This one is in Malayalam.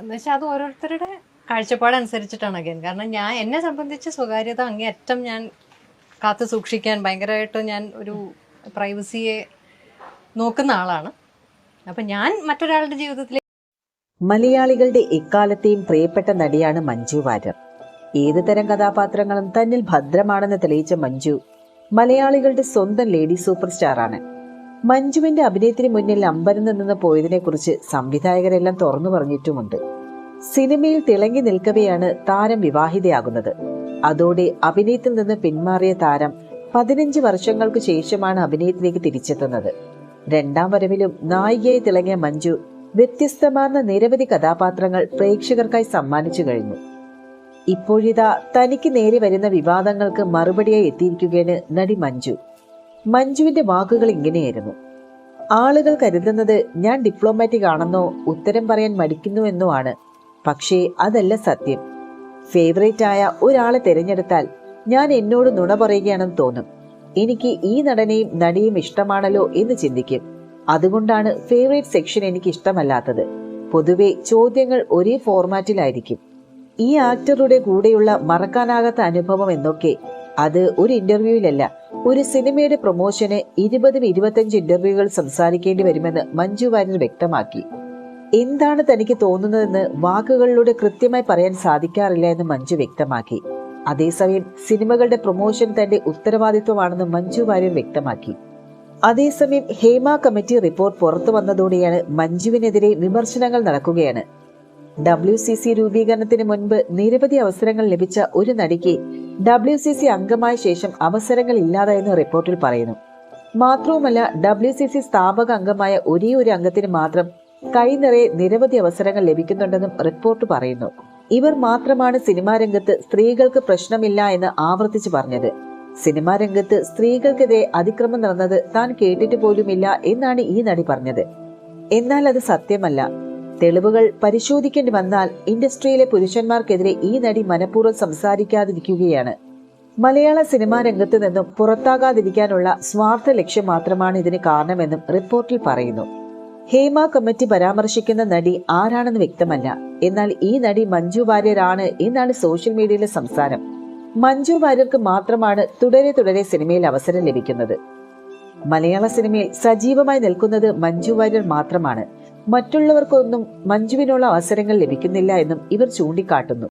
എന്ന് വെച്ചാൽ അത് ഓരോരുത്തരുടെ കാഴ്ചപ്പാടനുസരിച്ചിട്ടാണ് അഗൈൻ കാരണം ഞാൻ എന്നെ സംബന്ധിച്ച് സ്വകാര്യത അങ്ങേയറ്റം ഞാൻ കാത്തു സൂക്ഷിക്കാൻ ഭയങ്കരമായിട്ട് ഞാൻ ഒരു പ്രൈവസിയെ നോക്കുന്ന ആളാണ്. അപ്പൊ ഞാൻ മറ്റൊരാളുടെ ജീവിതത്തിലെ മലയാളികളുടെ എക്കാലത്തെയും പ്രിയപ്പെട്ട നടിയാണ് മഞ്ജു വാര്യർ. ഏത് തരം കഥാപാത്രങ്ങളും തന്നിൽ ഭദ്രമാണെന്ന് തെളിയിച്ച മഞ്ജു മലയാളികളുടെ സ്വന്തം ലേഡി സൂപ്പർ സ്റ്റാറാണ്. മഞ്ജുവിന്റെ അഭിനയത്തിന് മുന്നിൽ അമ്പരന്ന് നിന്ന് പോയതിനെക്കുറിച്ച് സംവിധായകരെല്ലാം തുറന്നു പറഞ്ഞിട്ടുമുണ്ട്. സിനിമയിൽ തിളങ്ങി നിൽക്കവെയാണ് താരം വിവാഹിതയാകുന്നത്. അതോടെ അഭിനയത്തിൽ നിന്ന് പിന്മാറിയ താരം പതിനഞ്ച് വർഷങ്ങൾക്ക് ശേഷമാണ് അഭിനയത്തിലേക്ക് തിരിച്ചെത്തുന്നത്. രണ്ടാം വരവിലും നായികയായി തിളങ്ങിയ മഞ്ജു വ്യത്യസ്തമാർന്ന നിരവധി കഥാപാത്രങ്ങൾ പ്രേക്ഷകർക്കായി സമ്മാനിച്ചു കഴിഞ്ഞു. ഇപ്പോഴിതാ തനിക്ക് നേരെ വരുന്ന വിവാദങ്ങൾക്ക് മറുപടിയായി എത്തിയിരിക്കുകയാണ് നടി മഞ്ജു. മഞ്ജുവിന്റെ വാക്കുകൾ ഇങ്ങനെയായിരുന്നു. ആളുകൾ കരുതുന്നത് ഞാൻ ഡിപ്ലോമാറ്റിക് ആണെന്നോ ഉത്തരം പറയാൻ മടിക്കുന്നുവെന്നോ ആണ് പക്ഷേ അതല്ല സത്യം. ഫേവറേറ്റ് ആയ ഒരാളെ തിരഞ്ഞെടുത്താൽ ഞാൻ എന്നോട് നുണ പറയുകയാണെന്ന് തോന്നും. എനിക്ക് ഈ നടനെയും നടിയും ഇഷ്ടമാണല്ലോ എന്ന് ചിന്തിക്കും. അതുകൊണ്ടാണ് ഫേവറേറ്റ് സെക്ഷൻ എനിക്ക് ഇഷ്ടമല്ലാത്തത്. പൊതുവെ ചോദ്യങ്ങൾ ഒരേ ഫോർമാറ്റിലായിരിക്കും ഈ ആക്ടറുടെ കൂടെയുള്ള മറക്കാനാകാത്ത അനുഭവം എന്നൊക്കെ അത് ഒരു ഇന്റർവ്യൂവിലല്ല ഒരു സിനിമയുടെ പ്രൊമോഷന് ഇരുപതും ഇരുപത്തഞ്ച് ഇന്റർവ്യൂകൾ സംസാരിക്കേണ്ടി വരുമെന്ന് മഞ്ജു വാര്യർ വ്യക്തമാക്കി. എന്താണ് തനിക്ക് തോന്നുന്നതെന്ന് വാക്കുകളിലൂടെ കൃത്യമായി പറയാൻ സാധിക്കാറില്ല എന്ന് മഞ്ജു വ്യക്തമാക്കി. അതേസമയം സിനിമകളുടെ പ്രൊമോഷൻ തന്റെ ഉത്തരവാദിത്വമാണെന്ന് മഞ്ജു വാര്യർ വ്യക്തമാക്കി. അതേസമയം ഹേമ കമ്മിറ്റി റിപ്പോർട്ട് പുറത്തു വന്നതോടെയാണ് മഞ്ജുവിനെതിരെ വിമർശനങ്ങൾ നടക്കുകയാണ്. ഡബ്ല്യു സി സി രൂപീകരണത്തിന് മുൻപ് നിരവധി അവസരങ്ങൾ ലഭിച്ച ഒരു നടിക്ക് ഡബ്ല്യു സി സി അംഗമായ ശേഷം അവസരങ്ങൾ ഇല്ലാതായെന്ന് റിപ്പോർട്ടിൽ പറയുന്നു. മാത്രവുമല്ല ഡബ്ല്യു സി സി സ്ഥാപക അംഗമായ ഒരേ ഒരു അംഗത്തിന് മാത്രം കൈനിറയെ നിരവധി അവസരങ്ങൾ ലഭിക്കുന്നുണ്ടെന്നും റിപ്പോർട്ട് പറയുന്നു. ഇവർ മാത്രമാണ് സിനിമാ രംഗത്ത് സ്ത്രീകൾക്ക് പ്രശ്നമില്ല എന്ന് ആവർത്തിച്ചു പറഞ്ഞത്. സിനിമാ രംഗത്ത് സ്ത്രീകൾക്കെതിരെ അതിക്രമം നടന്നത് താൻ കേട്ടിട്ട് പോലുമില്ല എന്നാണ് ഈ നടി പറഞ്ഞത്. എന്നാൽ അത് സത്യമല്ല. തെളിവുകൾ പരിശോധിക്കേണ്ടി വന്നാൽ ഇൻഡസ്ട്രിയിലെ പുരുഷന്മാർക്കെതിരെ ഈ നടി മനഃപൂർവം സംസാരിക്കാതിരിക്കുകയാണ്. മലയാള സിനിമാ രംഗത്ത് നിന്നും പുറത്താകാതിരിക്കാനുള്ള സ്വാർത്ഥ ലക്ഷ്യം മാത്രമാണ് ഇതിന് കാരണമെന്നും റിപ്പോർട്ടിൽ പറയുന്നു. ഹേമ കമ്മിറ്റി പരാമർശിക്കുന്ന നടി ആരാണെന്ന് വ്യക്തമല്ല. എന്നാൽ ഈ നടി മഞ്ജു വാര്യരാണ് എന്നാണ് സോഷ്യൽ മീഡിയയിലെ സംസാരം. മഞ്ജു വാര്യർക്ക് മാത്രമാണ് തുടരെ തുടരെ സിനിമയിൽ അവസരം ലഭിക്കുന്നത്. മലയാള സിനിമയിൽ സജീവമായി നിൽക്കുന്നത് മഞ്ജു വാര്യർ മാത്രമാണ്. മറ്റുള്ളവർക്കൊന്നും മഞ്ജുവിനുള്ള അവസരങ്ങൾ ലഭിക്കുന്നില്ല എന്നും ഇവർ ചൂണ്ടിക്കാട്ടുന്നു.